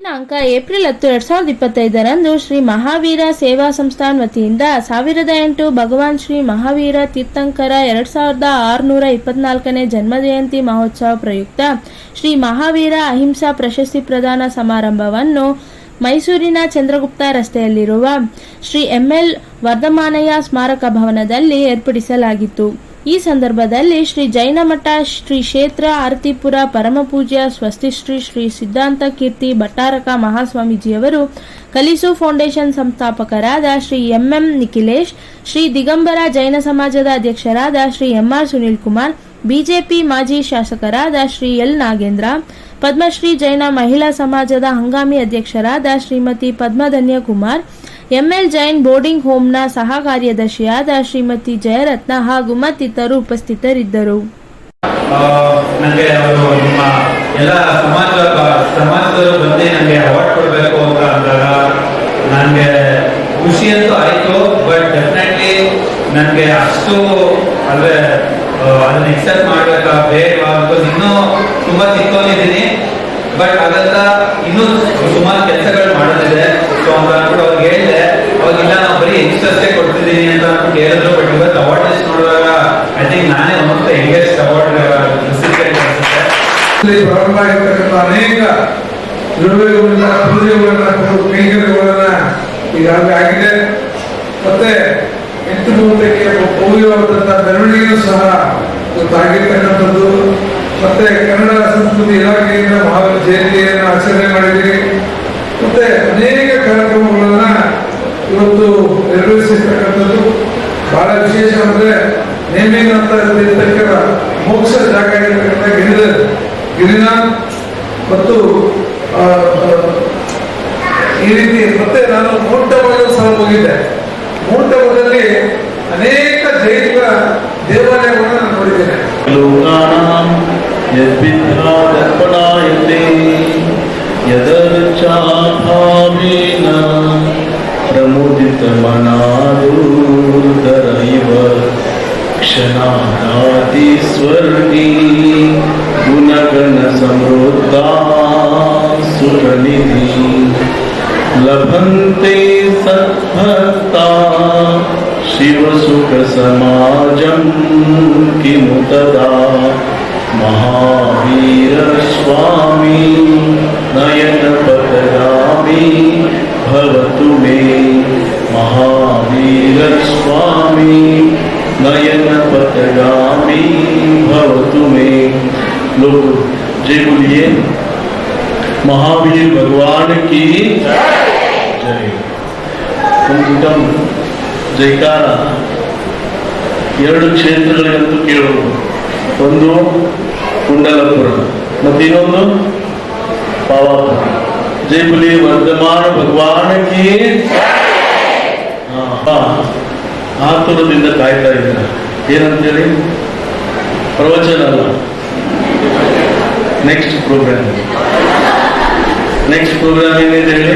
ದಿನಾಂಕ ಏಪ್ರಿಲ್ ಹತ್ತು, ಎರಡ್ ಸಾವಿರದ ಇಪ್ಪತ್ತೈದರಂದು ಶ್ರೀ ಮಹಾವೀರ ಸೇವಾ ಸಂಸ್ಥಾನ್ ವತಿಯಿಂದ ಸಾವಿರದ ಎಂಟು ಭಗವಾನ್ ಶ್ರೀ ಮಹಾವೀರ ತೀರ್ಥಂಕರ ಎರಡ್ ಸಾವಿರದ ಆರುನೂರ ಇಪ್ಪತ್ನಾಲ್ಕನೇ ಜನ್ಮ ಜಯಂತಿ ಮಹೋತ್ಸವ ಪ್ರಯುಕ್ತ ಶ್ರೀ ಮಹಾವೀರ ಅಹಿಂಸಾ ಪ್ರಶಸ್ತಿ ಪ್ರದಾನ ಸಮಾರಂಭವನ್ನು ಮೈಸೂರಿನ ಚಂದ್ರಗುಪ್ತ ರಸ್ತೆಯಲ್ಲಿರುವ ಶ್ರೀ ಎಂಎಲ್ ವರ್ಧಮಾನಯ್ಯ ಸ್ಮಾರಕ ಭವನದಲ್ಲಿ ಏರ್ಪಡಿಸಲಾಗಿತ್ತು. ಈ ಸಂದರ್ಭದಲ್ಲಿ ಶ್ರೀ ಜೈನಮಠ ಶ್ರೀ ಕ್ಷೇತ್ರ ಆರತಿಪುರ ಪರಮಪೂಜ್ಯ ಸ್ವಸ್ತಿಶ್ರೀ ಶ್ರೀ ಸಿದ್ಧಾಂತ ಕೀರ್ತಿ ಭಟ್ಟಾರಕ ಮಹಾಸ್ವಾಮೀಜಿಯವರು, ಕಲಿಸು ಫೌಂಡೇಶನ್ ಸಂಸ್ಥಾಪಕರಾದ ಶ್ರೀ ಎಂಎಂ ನಿಖಿಲೇಶ್, ಶ್ರೀ ದಿಗಂಬರ ಜೈನ ಸಮಾಜದ ಅಧ್ಯಕ್ಷರಾದ Shri M R Sunil Kumar, BJP ಮಾಜಿ ಶಾಸಕರಾದ ಶ್ರೀ ಎಲ್ ನಾಗೇಂದ್ರ, ಪದ್ಮಶ್ರೀ ಜೈನ ಮಹಿಳಾ ಸಮಾಜದ ಹಂಗಾಮಿ ಅಧ್ಯಕ್ಷರಾದ Shrimati Padmadhanya Kumar M L Jain boarding ಹೋಮ್ನ ಸಹ ಕಾರ್ಯದರ್ಶಿಯಾದ ಶ್ರೀಮತಿ ಜಯರತ್ನ ಹಾಗೂ ಮತ್ತಿತರರು ಉಪಸ್ಥಿತರಿದ್ದರು. ನನಗೆ ಅವರು ನಿಮ್ಮ ಎಲ್ಲ ಸಮಾಜ ಸಮಾಜದವರು ಬಂದು ನನಗೆ ಅವಾರ್ಡ್ ಕೊಡಬೇಕು ಅಂತ ಅಂದಾಗ ನನಗೆ ಖುಷಿ ಅಂತೂ ಆಯಿತು ಬಟ್ ಡೆಫಿನೆಟ್ಲಿ ನನಗೆ ಅಷ್ಟು ಅಂದರೆ ಅದನ್ನ ಎಕ್ಸೆಪ್ಟ್ ಮಾಡಬೇಕಾ ಬೇಡವಾ ಬಿಕಾಸ್ ಇನ್ನೂ ತುಂಬ ಚಿಕ್ಕವನಿದ್ದೀನಿ. ಬಟ್ ಅದೆಲ್ಲ ಇನ್ನೂ ಸುಮಾರು ಕೆಲಸಗಳು ಮಾಡೋದಿದೆ ಆಗಿರ್ತಕ್ಕಂಥ ಅನೇಕ ದ್ರವ್ಯಗಳನ್ನ ಪೂಜೆಗಳನ್ನ ಕೈಂಕರ್ಯಗಳನ್ನ ಈಗಾಗಲೇ ಆಗಿದೆ. ಮತ್ತೆ ಎಂಟು ಮೂವತ್ತಕ್ಕೆ ಹೋಗಿರುವಂತಹ ಮೆರವಣಿಗೆಯೂ ಸಹ ಗೊತ್ತಾಗಿರ್ತಕ್ಕಂಥದ್ದು. ಮತ್ತೆ ಕನ್ನಡ ಸಂಸ್ಕೃತಿ ಇಲಾಖೆಯಿಂದ ಮಹಾವೀರ ಜಯಂತಿಯನ್ನು ಆಚರಣೆ ಮಾಡಿದ್ದೀರಿ. ಮತ್ತೆ ಅನೇಕ ಕಾರ್ಯಕ್ರಮಗಳನ್ನ ಇವತ್ತು ನೆರವೇರಿಸಿರ್ತಕ್ಕಂಥದ್ದು. ಬಹಳ ವಿಶೇಷ ಅಂದ್ರೆ ನೇಮಿಂಗ್ ಅಂತ ಮೋಕ್ಷ ಜಾಗ ಇರ್ತಕ್ಕಂಥ ಗಿರಿಧರ್. ಗಿರಿನಾಥ್ ಮತ್ತು ಈ ರೀತಿ ಮತ್ತೆ ನಾನು ಮೂಂಟಮಗ ಸಹ ಹೋಗಿದ್ದೆ. ಮೂಂಟಮದಲ್ಲಿ ಅನೇಕ ಜೈವಿಕ ದೇವಾಲಯಗಳನ್ನು ನಾನು ನೋಡಿದ್ದೇನೆ. ಪ್ರಮೋದಿತ ಮನಾರೂದರೈವ ಕ್ಷಣಾದಿ ಗುಣಗಣ ಸಮೃದ್ಧ सुरनिधि लभन्ते सद्भक्ता शिवसुखसमाजं किमु तदा महावीरस्वामी नयनपतगामी, भवतु मे। महावीरस्वामी नयनपतगामी, भवतु मे। लोग जय बोलिए। महावीर भगवान की जय ಕುಂಕುಟಂ ಜೈಕಾರ ಎರಡು ಕ್ಷೇತ್ರಗಳಿಗಂತೂ ಕೇಳುವುದು ಒಂದು ಕುಂಡಲಪುರ ಮತ್ತು ಇನ್ನೊಂದು ಪಾವಾಪುರ ಜೈಬುಲಿ ವರ್ಧಮಾನ ಭಗವಾನಕ್ಕೆ ಆತುರದಿಂದ ಕಾಯ್ತಾ ಇದ್ದಾರೆ ಏನಂತೇಳಿ ಪ್ರವಚನ ಅಲ್ಲ ನೆಕ್ಸ್ಟ್ ಪ್ರೋಗ್ರಾಮ್ ನೆಕ್ಸ್ಟ್ ಪ್ರೋಗ್ರಾಮ್ ಏನಿದೆ ಹೇಳಿ?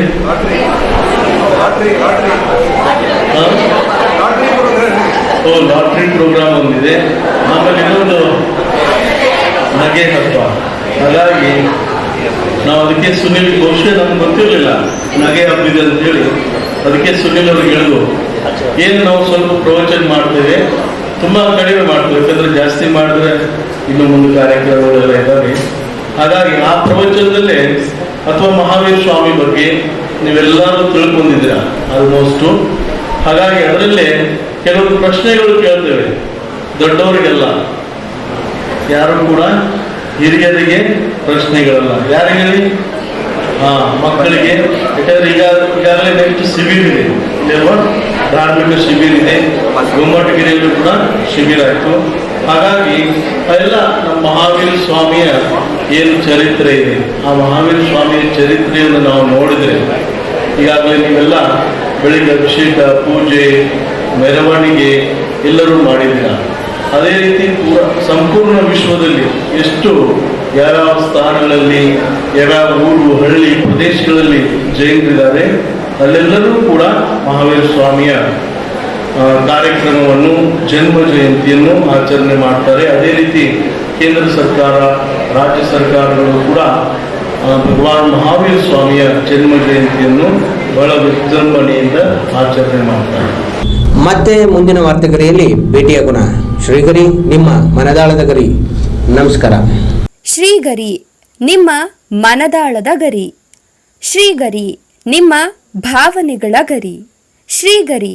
ಓ ಲಾಟ್ರಿ ಪ್ರೋಗ್ರಾಮ್ ಒಂದಿದೆ. ಆಮೇಲೆ ಇನ್ನೊಂದು ನಗೆ ಹಬ್ಬ. ಹಾಗಾಗಿ ನಾವು ಅದಕ್ಕೆ ಸುನಿಲ್ ಬಹುಶಃ ನಮ್ಗೆ ಗೊತ್ತಿರಲಿಲ್ಲ ನಗೆ ಹಬ್ಬ ಅಂತ ಹೇಳಿ. ಅದಕ್ಕೆ ಸುನಿಲ್ ಅವ್ರಿಗೆ ಹೇಳಿದ್ರು ಏನು ನಾವು ಸ್ವಲ್ಪ ಪ್ರವಚನ ಮಾಡ್ತೇವೆ? ತುಂಬ ಕಡಿಮೆ ಮಾಡ್ತೇವೆ ಯಾಕಂದ್ರೆ ಜಾಸ್ತಿ ಮಾಡಿದ್ರೆ ಇನ್ನು ಮುಂದೆ ಕಾರ್ಯಕ್ರಮಗಳೆಲ್ಲ ಇದ್ದಾವೆ. ಹಾಗಾಗಿ ಆ ಪ್ರವಚನದಲ್ಲೇ ಅಥವಾ ಮಹಾವೀರ ಸ್ವಾಮಿ ಬಗ್ಗೆ ನೀವೆಲ್ಲರೂ ತಿಳ್ಕೊಂಡಿದ್ದೀರಾ? ಆಲ್ಮೋಸ್ಟು ಹಾಗಾಗಿ ಅದರಲ್ಲೇ ಕೆಲವು ಪ್ರಶ್ನೆಗಳು ಕೇಳ್ತೇವೆ. ದೊಡ್ಡವರಿಗೆಲ್ಲ. ಯಾರು ಕೂಡ ಹಿರಿಯರಿಗೆ ಪ್ರಶ್ನೆಗಳಲ್ಲ. ಯಾರಿಗೆ ಹೇಳಿ? ಹಾ, ಮಕ್ಕಳಿಗೆ. ಯಾಕಂದ್ರೆ ಈಗ ಈಗಾಗಲೇ ನೆಕ್ಸ್ಟ್ ಶಿಬಿರ್ ಇದೆ. ಧಾರ್ಮಿಕ ಶಿಬಿರ ಇದೆ. ಗುಮ್ಮಟಗಿರಿಯಲ್ಲೂ ಕೂಡ ಶಿಬಿರ ಆಯಿತು. ಹಾಗಾಗಿ ಎಲ್ಲ ನಮ್ಮ ಮಹಾವೀರ ಸ್ವಾಮಿಯ ಏನು ಚರಿತ್ರೆ ಇದೆ, ಆ ಮಹಾವೀರ ಸ್ವಾಮಿಯ ಚರಿತ್ರೆಯನ್ನು ನಾವು ನೋಡಿದ್ರೆ, ಈಗಾಗಲೇ ನೀವೆಲ್ಲ ಬೆಳಿಗ್ಗೆ ಅಭಿಷೇಕ, ಪೂಜೆ, ಮೆರವಣಿಗೆ ಎಲ್ಲರೂ ಮಾಡಿದ್ದೀರ? ಅದೇ ರೀತಿ ಪೂರ ಸಂಪೂರ್ಣ ವಿಶ್ವದಲ್ಲಿ ಎಷ್ಟು, ಯಾವ್ಯಾವ ಸ್ಥಾನಗಳಲ್ಲಿ, ಯಾವ್ಯಾವ ಊರು, ಹಳ್ಳಿ ಪ್ರದೇಶಗಳಲ್ಲಿ ಜೈನರಿದ್ದಾರೆ, ಅಲ್ಲೆಲ್ಲರೂ ಕೂಡ ಮಹಾವೀರ ಸ್ವಾಮಿಯ ಕಾರ್ಯಕ್ರಮವನ್ನು ಜನ್ಮ ಜಯಂತಿಯನ್ನು ಆಚರಣೆ ಮಾಡ್ತಾರೆ. ಅದೇ ರೀತಿ ಕೇಂದ್ರ ಸರ್ಕಾರ ರಾಜ್ಯ ಸರ್ಕಾರಗಳು ಕೂಡ ಭಗವಾನ್ ಮಹಾವೀರ ಸ್ವಾಮಿಯ ಜನ್ಮ ಜಯಂತಿಯನ್ನು ಬಹಳ ವಿಜೃಂಭಣೆಯಿಂದ ಆಚರಣೆ ಮಾಡ್ತಾರೆ. ಮತ್ತೆ ಮುಂದಿನ ವಾರ್ತೆಗರಿಯಲ್ಲಿ ಭೇಟಿಯಾಗೋಣ ಶ್ರೀಗರಿ ನಿಮ್ಮ ಮನದಾಳದ ಗರಿ. ನಮಸ್ಕಾರ. ಶ್ರೀಗರಿ ನಿಮ್ಮ ಮನದಾಳದ ಗರಿ. ಶ್ರೀಗರಿ ನಿಮ್ಮ ಭಾವನೆಗಳ ಗರಿ. ಶ್ರೀಗರಿ